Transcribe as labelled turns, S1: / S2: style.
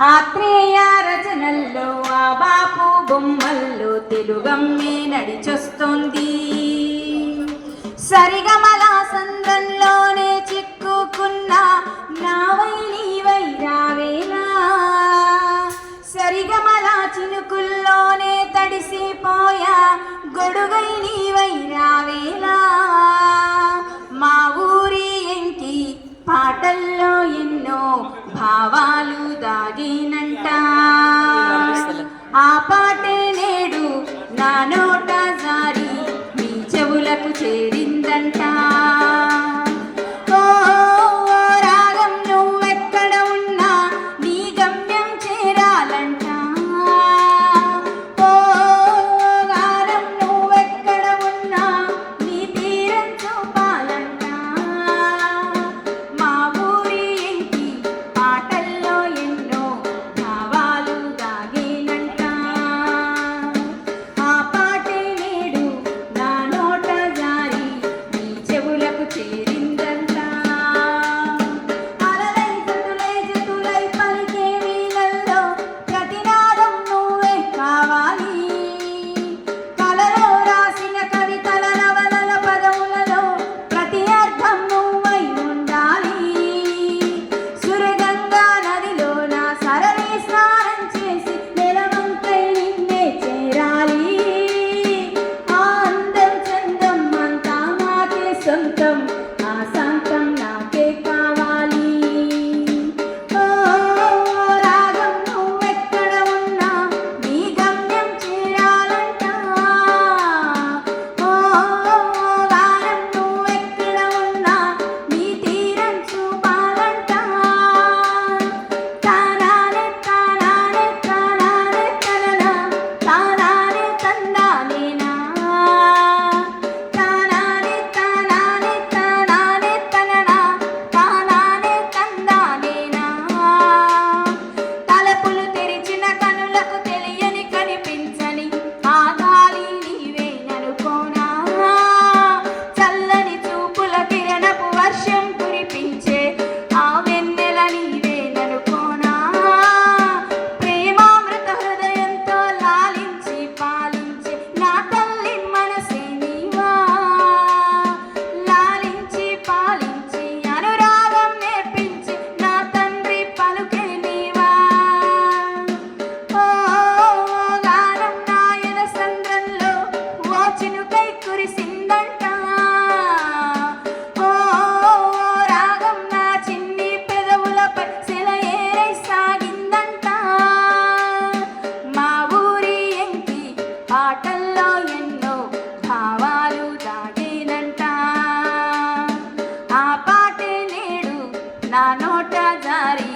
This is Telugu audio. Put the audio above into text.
S1: ఆత్రేయ రచనల్లో ఆ బాపు బొమ్మల్లో తెలుగమ్మే నడిచొస్తోంది. సరి సాగినంట ఆ పాటే నేడు నా నోట జారి మీ చెవులకు చేరిందంటా. welcome. పాటల్లో ఎన్నో భావాలు దాగినంట ఆ పాట నేడు నా నోట జారీ